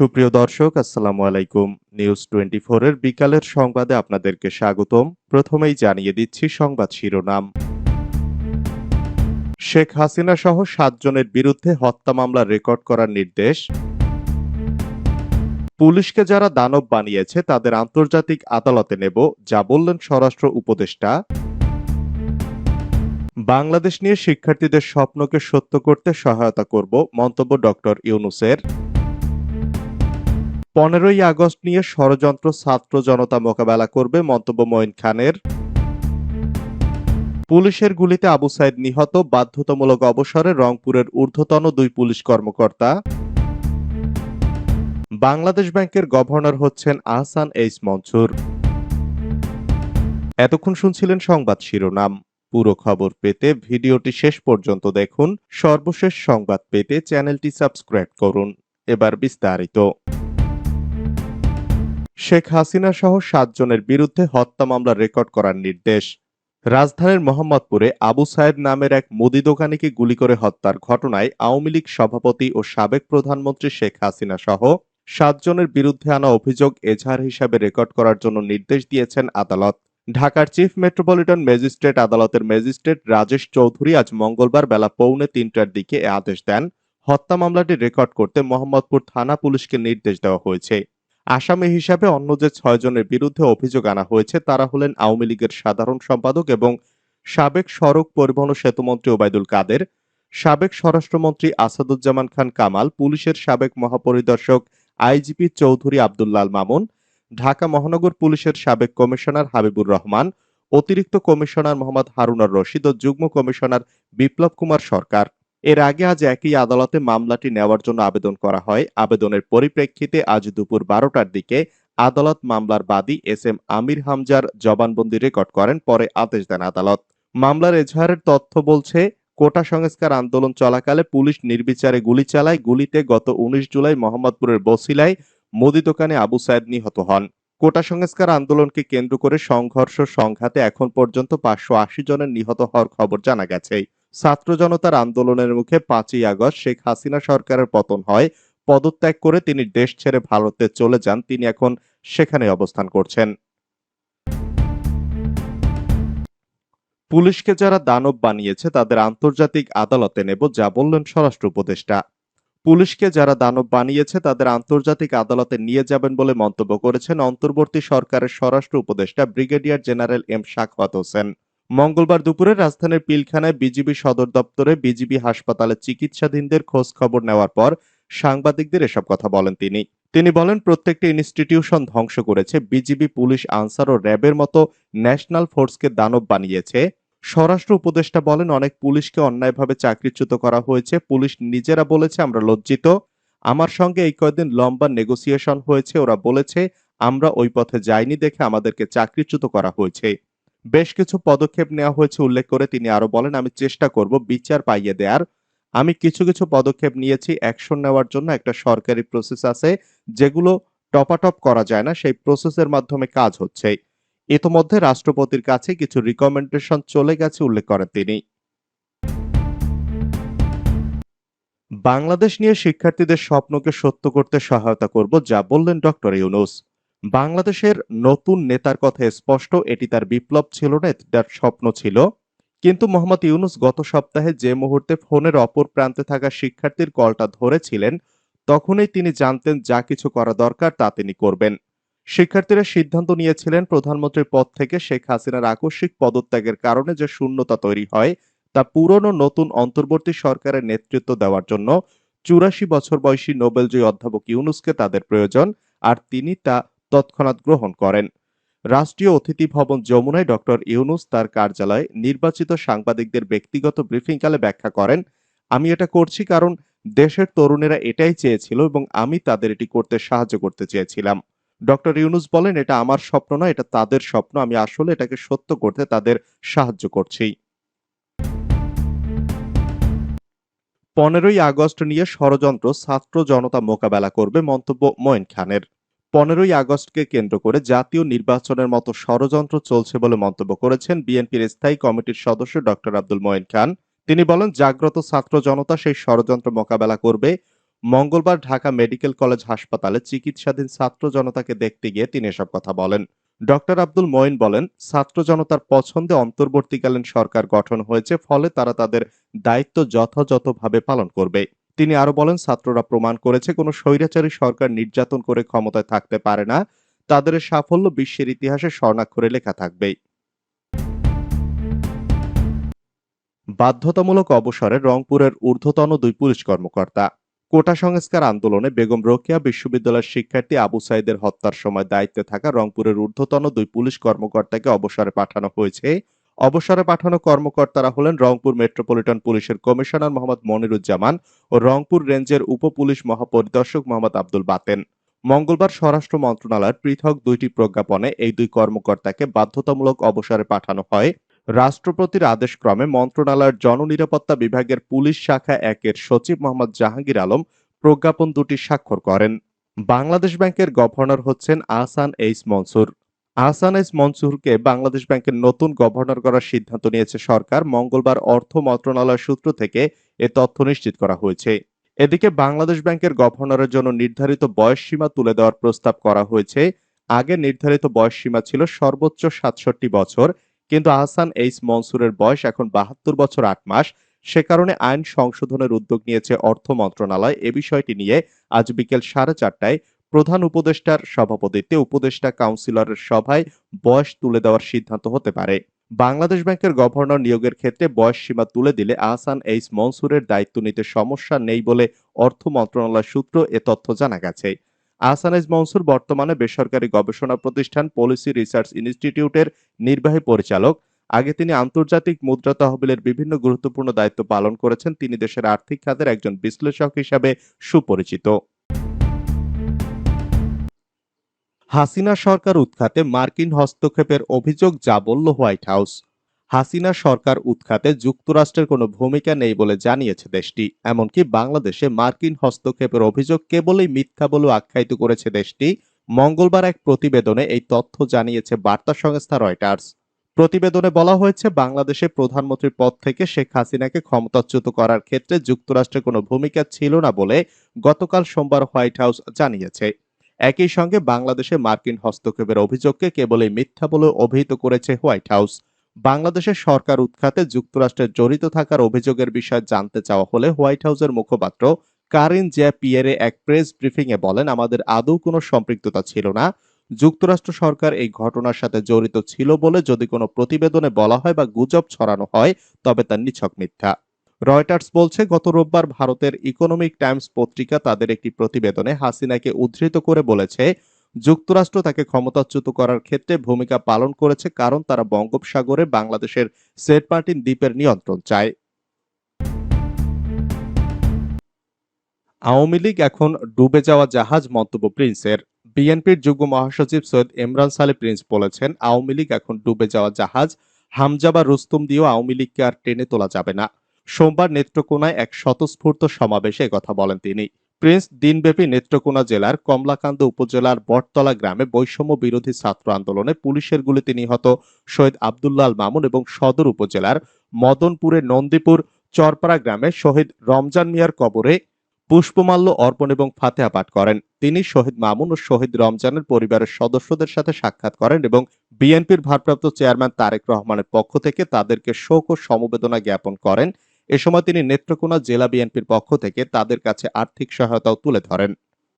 সুপ্রিয় দর্শক, আসসালামু আলাইকুম। নিউজ টোয়েন্টি এর বিকালের সংবাদে আপনাদেরকে স্বাগতম। প্রথমেই জানিয়ে দিচ্ছি সংবাদ শিরোনাম। শেখ হাসিনা সহ সাতজনের বিরুদ্ধে হত্যা মামলা রেকর্ড করার নির্দেশ। পুলিশকে যারা দানব বানিয়েছে, তাদের আন্তর্জাতিক আদালতে নেব, যা বললেন স্বরাষ্ট্র উপদেষ্টা। বাংলাদেশ নিয়ে শিক্ষার্থীদের স্বপ্নকে সত্য করতে সহায়তা করব, মন্তব্য ডক্টর ইউনুসের। পনেরোই আগস্ট নিয়ে ষড়যন্ত্র ছাত্র জনতা মোকাবেলা করবে মন্তব্য মঈন খানের। পুলিশের গুলিতে আবু সাইদ নিহত, বাধ্যতামূলক অবসরে রংপুরের ঊর্ধ্বতন দুই পুলিশ কর্মকর্তা। বাংলাদেশ ব্যাংকের গভর্নর হচ্ছেন আহসান এইচ মনসুর। এতক্ষণ শুনছিলেন সংবাদ শিরোনাম। পুরো খবর পেতে ভিডিওটি শেষ পর্যন্ত দেখুন। সর্বশেষ সংবাদ পেতে চ্যানেলটি সাবস্ক্রাইব করুন। এবার বিস্তারিত। শেখ হাসিনা সহ সাতজনের বিরুদ্ধে হত্যা মামলা রেকর্ড করার নির্দেশ। রাজধানীর মোহাম্মদপুরে আবু সায়েদ নামের এক মুদি দোকানিকে গুলি করে হত্যার ঘটনায় আওয়ামী লীগ সভাপতি ও সাবেক প্রধানমন্ত্রী শেখ হাসিনা সহ সাতজনের বিরুদ্ধে আনা অভিযোগ এজাহার হিসাবে রেকর্ড করার জন্য নির্দেশ দিয়েছেন আদালত। ঢাকার চিফ মেট্রোপলিটন ম্যাজিস্ট্রেট আদালতের ম্যাজিস্ট্রেট রাজেশ চৌধুরী আজ মঙ্গলবার বেলা পৌনে তিনটার দিকে এ আদেশ দেন। হত্যা মামলাটি রেকর্ড করতে মোহাম্মদপুর থানা পুলিশকে নির্দেশ দেওয়া হয়েছে। আসামি হিসাবে অন্য যে ছয়জনের বিরুদ্ধে অভিযোগ আনা হয়েছে, তারা হলেন আওয়ামী লীগের সাধারণ সম্পাদক এবং সাবেক সড়ক পরিবহন সেতুমন্ত্রী ওবায়দুল কাদের, সাবেক স্বরাষ্ট্রমন্ত্রী আসাদুজ্জামান খান কামাল, পুলিশের সাবেক মহাপরিদর্শক আইজিপি চৌধুরী আব্দুল্লাল মামুন, ঢাকা মহানগর পুলিশের সাবেক কমিশনার হাবিবুর রহমান, অতিরিক্ত কমিশনার মোহাম্মদ হারুনার রশিদ ও যুগ্ম কমিশনার বিপ্লব কুমার সরকার। এর আগে আজ একই আদালতে মামলাটি নেওয়ার জন্য আবেদন করা হয়। আবেদনের পরিপ্রেক্ষিতে আজ দুপুর বারোটার দিকে আদালত মামলার বাদী এস এম আমির হামজার জবানবন্দি রেকর্ড করেন, পরে আদেশ দেন আদালত। মামলার এজাহারের তথ্য বলছে, কোটা সংস্কার আন্দোলন চলাকালে পুলিশ নির্বিচারে গুলি চালায়। গুলিতে গত উনিশ জুলাই মোহাম্মদপুরের বসিলায় মুদি দোকানে আবু সাইদ নিহত হন। কোটা সংস্কার আন্দোলনকে কেন্দ্র করে সংঘর্ষ সংঘাতে এখন পর্যন্ত পাঁচশো আশি জনের নিহত হওয়ার খবর জানা গেছে। ছাত্র জনতার আন্দোলনের মুখে পাঁচই আগস্ট শেখ হাসিনা সরকারের পতন হয়। পদত্যাগ করে তিনি দেশ ছেড়ে ভারতে চলে যান। তিনি এখন সেখানে অবস্থান করছেন। পুলিশকে যারা দানব বানিয়েছে, তাদের আন্তর্জাতিক আদালতে নেব, যা বললেন স্বরাষ্ট্র উপদেষ্টা। পুলিশকে যারা দানব বানিয়েছে, তাদের আন্তর্জাতিক আদালতে নিয়ে যাবেন বলে মন্তব্য করেছেন অন্তর্বর্তী সরকারের স্বরাষ্ট্র উপদেষ্টা brigadier general M Sakhawat Hossain. মঙ্গলবার দুপুরে রাজধানীর পিলখানায় বিজিবি সদর দপ্তরে বিজিবি হাসপাতালে চিকিৎসাধীনদের খোঁজ খবর নেওয়ার পর সাংবাদিকদের এসব কথা বলেন তিনি। তিনি বলেন, প্রত্যেকটি ইনস্টিটিউশন ধ্বংস করেছে। বিজিবি, পুলিশ, আনসার ও র্যাবের মতো ন্যাশনাল ফোর্সকে দানব বানিয়েছে। স্বরাষ্ট্র উপদেষ্টা বলেন, অনেক পুলিশকে অন্যায়ভাবে চাকরিচ্যুত করা হয়েছে। পুলিশ নিজেরা বলেছে, আমরা লজ্জিত। আমার সঙ্গে এই কয়েকদিন লম্বা নেগোসিয়েশন হয়েছে। ওরা বলেছে, আমরা ওই পথে যাইনি দেখে আমাদেরকে চাকরিচ্যুত করা হয়েছে। বেশ কিছু পদক্ষেপ নেওয়া হয়েছে উল্লেখ করে তিনি আরও বলেন, আমি চেষ্টা করব বিচার পাইয়ে দেওয়ার আমি কিছু কিছু পদক্ষেপ নিয়েছি, অ্যাকশন নেওয়ার জন্য একটা সরকারি প্রসেস আছে যেগুলো টপাটপ করা যায় না, সেই প্রসেসের মাধ্যমে কাজ হচ্ছে। ইতোমধ্যে রাষ্ট্রপতির কাছে কিছু রিকমেন্ডেশন চলে গেছে উল্লেখ করেন তিনি। বাংলাদেশ নিয়ে শিক্ষার্থীদের স্বপ্নকে সত্য করতে সহায়তা করব, যা বললেন ডক্টর ইউনুস। বাংলাদেশের নতুন নেতার কথা স্পষ্ট, এটি তার বিপ্লব ছিল না, এটি তার স্বপ্ন ছিল। কিন্তু মোহাম্মদ ইউনুস গত সপ্তাহে যে মুহূর্তে ফোনের অপর প্রান্তে থাকা শিক্ষার্থীর কলটা ধরেছিলেন, তখনই তিনি জানতেন যা কিছু করা দরকার তা তিনি করবেন। শিক্ষার্থীরা সিদ্ধান্ত নিয়েছিলেন প্রধানমন্ত্রীর পদ থেকে শেখ হাসিনার আকস্মিক পদত্যাগের কারণে যে শূন্যতা তৈরি হয়, তা পুরনো নতুন অন্তর্বর্তী সরকারের নেতৃত্ব দেওয়ার জন্য চুরাশি বছর বয়সী নোবেলজয়ী অধ্যাপক ইউনুসকে তাদের প্রয়োজন, আর তিনি তা তৎক্ষণাৎ গ্রহণ করেন। রাষ্ট্রীয় অতিথি ভবন যমুনায় ডক্টর ইউনুস তার কার্যালয়ে নির্বাচিত সাংবাদিকদের ব্যক্তিগত ব্রিফিংকালে ব্যাখ্যা করেন, আমি এটা করছি কারণ দেশের তরুণেরা এটাই চেয়েছিল এবং আমি তাদের এটি করতে সাহায্য করতে চেয়েছিলাম। ডক্টর ইউনুস বলেন, এটা আমার স্বপ্ন নয়, এটা তাদের স্বপ্ন, আমি আসলে এটাকে সত্য করতে তাদের সাহায্য করছি। পনেরোই আগস্ট নিয়ে ষড়যন্ত্র, ছাত্র জনতা মোকাবেলা করবে মন্তব্য মঈন খানের। পনেরোই আগস্টকে কেন্দ্র করে জাতীয় নির্বাচনের মতো ষড়যন্ত্র চলছে বলে মন্তব্য করেছেন বিএনপির স্থায়ী কমিটির সদস্য ডক্টর আব্দুল মঈন খান। তিনি বলেন, জাগ্রত ছাত্র জনতা সেই ষড়যন্ত্র মোকাবেলা করবে। মঙ্গলবার ঢাকা মেডিকেল কলেজ হাসপাতালে চিকিৎসাধীন ছাত্র জনতাকে দেখতে গিয়ে তিনি এসব কথা বলেন। ডক্টর আব্দুল মঈন বলেন, ছাত্র জনতার পছন্দে অন্তর্বর্তীকালীন সরকার গঠন হয়েছে, ফলে তারা তাদের দায়িত্ব যথাযথভাবে পালন করবে। তিনি আরও বলেন, ছাত্ররা প্রমাণ করেছে কোনো স্বৈরাচারী সরকার নির্যাতন করে ক্ষমতায় থাকতে পারে না। তাদের সাফল্য বিশ্বের ইতিহাসে স্বর্ণাক্ষরে লেখা থাকবে বাধ্যতামূলক অবসরে রংপুরের ঊর্ধ্বতন দুই পুলিশ কর্মকর্তা। কোটা সংস্কার আন্দোলনে বেগম রোকেয়া বিশ্ববিদ্যালয়ের শিক্ষার্থী আবু সাইদের হত্যার সময় দায়িত্বে থাকা রংপুরের ঊর্ধ্বতন দুই পুলিশ কর্মকর্তাকে অবসরে পাঠানো হয়েছে। অবসরে পাঠানো কর্মকর্তারা হলেন রংপুর মেট্রোপলিটন পুলিশের কমিশনার মোহাম্মদ মনিরুজ্জামান ও রংপুর রেঞ্জের উপ পুলিশ মহাপরিদর্শক মোহাম্মদ আব্দুল বাতেন। মঙ্গলবার স্বরাষ্ট্র মন্ত্রণালয়ের পৃথক দুইটি প্রজ্ঞাপনে এই দুই কর্মকর্তাকে বাধ্যতামূলক অবসরে পাঠানো হয়। রাষ্ট্রপতির আদেশক্রমে মন্ত্রণালয়ের জননিরাপত্তা বিভাগের পুলিশ শাখা একের সচিব মোহাম্মদ জাহাঙ্গীর আলম প্রজ্ঞাপন দুটি স্বাক্ষর করেন। বাংলাদেশ ব্যাংকের গভর্নর হচ্ছেন আহসান এইস মনসুর। আহসান এইস মনসুরকে বাংলাদেশ ব্যাংকের নতুন গভর্নর করার সিদ্ধান্ত নিয়েছে সরকার। মঙ্গলবার অর্থ মন্ত্রণালয় সূত্র থেকে এ তথ্য নিশ্চিত করা হয়েছে। এদিকে বাংলাদেশ ব্যাংকের গভর্নরের জন্য নির্ধারিত বয়স সীমা তুলে দেওয়ার প্রস্তাব করা হয়েছে। আগে নির্ধারিত বয়স সীমা ছিল সর্বোচ্চ সাতষট্টি বছর, কিন্তু আহসান এইস মনসুরের বয়স এখন বাহাত্তর বছর আট মাস। সে কারণে আইন সংশোধনের উদ্যোগ নিয়েছে অর্থ মন্ত্রণালয়। এ বিষয়টি নিয়ে আজ বিকেল সাড়ে চারটায় প্রধান উপদেষ্টার সভাপতিত্বে উপদেষ্টা কাউন্সিলরের সভায় বয়স তুলে দেওয়ার সিদ্ধান্ত হতে পারে। বাংলাদেশ ব্যাংকের গভর্নর নিয়োগের ক্ষেত্রে বয়স সীমা তুলে দিলে আহসান এইস মনসুরের দায়িত্ব নিতে সমস্যা নেই বলে অর্থ মন্ত্রণালয় সূত্র এ তথ্য জানা গেছে। আহসান এইস মনসুর বর্তমানে বেসরকারি গবেষণা প্রতিষ্ঠান পলিসি রিসার্চ ইনস্টিটিউটের নির্বাহী পরিচালক। আগে তিনি আন্তর্জাতিক মুদ্রা তহবিলের বিভিন্ন গুরুত্বপূর্ণ দায়িত্ব পালন করেছেন। তিনি দেশের আর্থিক খাতের একজন বিশ্লেষক হিসাবে সুপরিচিত। হাসিনা সরকার উৎখাতে মার্কিন হস্তক্ষেপের অভিযোগ যা বলল হোয়াইট হাউস। হাসিনা সরকার উৎখাতে যুক্তরাষ্ট্রের কোনো ভূমিকা নেই বলে জানিয়েছে দেশটি, এমনকি বাংলাদেশে মার্কিন হস্তক্ষেপের অভিযোগ কেবলই মিথ্যা বলে আখ্যায়িত করেছে দেশটি। মঙ্গলবার এক প্রতিবেদনে এই তথ্য জানিয়েছে বার্তা সংস্থা রয়টার্স। প্রতিবেদনে বলা হয়েছে, বাংলাদেশে প্রধানমন্ত্রীর পদ থেকে শেখ হাসিনাকে ক্ষমতাচ্যুত করার ক্ষেত্রে যুক্তরাষ্ট্রের কোনো ভূমিকা ছিল না বলে গতকাল সোমবার হোয়াইট হাউস জানিয়েছে। একই সঙ্গে বাংলাদেশে মার্কিন হস্তক্ষেপের অভিযোগকে কেবলই মিথ্যা বলে অভিহিত করেছে হোয়াইট হাউস। বাংলাদেশের সরকার উৎখাতে যুক্তরাষ্ট্রের জড়িত থাকার অভিযোগের বিষয়ে জানতে চাওয়া হলে হোয়াইট হাউসের মুখপাত্র কারিন জ্যা পিয়েরে এক প্রেস ব্রিফিং এ বলেন, আমাদের আদৌ কোনো সম্পৃক্ততা ছিল না। যুক্তরাষ্ট্র সরকার এই ঘটনার সাথে জড়িত ছিল বলে যদি কোনো প্রতিবেদনে বলা হয় বা গুজব ছড়ানো হয়, তবে তা নিছক মিথ্যা। রয়টার্স বলছে, গত রোববার ভারতের ইকোনমিক টাইমস পত্রিকা তাদের একটি প্রতিবেদনে হাসিনাকে উদ্ধৃত করে বলেছে, যুক্তরাষ্ট্র তাকে ক্ষমতাচ্যুত করার ক্ষেত্রে ভূমিকা পালন করেছে কারণ তারা বঙ্গোপসাগরে বাংলাদেশের সেন্ট মার্টিন দ্বীপের নিয়ন্ত্রণ চায়। আওয়ামী লীগ এখন ডুবে যাওয়া জাহাজ মন্তব্য প্রিন্সের। বিএনপির যুগ্ম মহাসচিব সৈয়দ ইমরান সালে প্রিন্স বলেছেন, আওয়ামী লীগ এখন ডুবে যাওয়া জাহাজ হামজা বা রুস্তুম দিয়েও আওয়ামী লীগকে আর টেনে তোলা যাবে না। সোমবার নেত্রকোনায় এক স্বতঃস্ফূর্ত সমাবেশে কথা বলেন তিনি। প্রিন্স দিনব্যাপী নেত্রকোনা জেলার কমলাকান্দ উপজেলার বটতলা গ্রামে বৈষম্য বিরোধী ছাত্র আন্দোলনে পুলিশের গুলিতে নিহত শহীদ আবদুল্লাল মামুন এবং সদর উপজেলার মদনপুরের নন্দীপুর চরপাড়া গ্রামে শহীদ রমজান মিয়ার কবরে পুষ্পমাল্য অর্পণ এবং ফাতেহা পাঠ করেন। তিনি শহীদ মামুন ও শহীদ রমজানের পরিবারের সদস্যদের সাথে সাক্ষাৎ করেন এবং বিএনপির ভারপ্রাপ্ত চেয়ারম্যান তারেক রহমানের পক্ষ থেকে তাদেরকে শোক ও সমবেদনা জ্ঞাপন করেন। এ সময় তিনি নেত্রকোনা জেলা বিএনপির পক্ষ থেকে তাদের কাছে আর্থিক সহায়তাও তুলে ধরেন।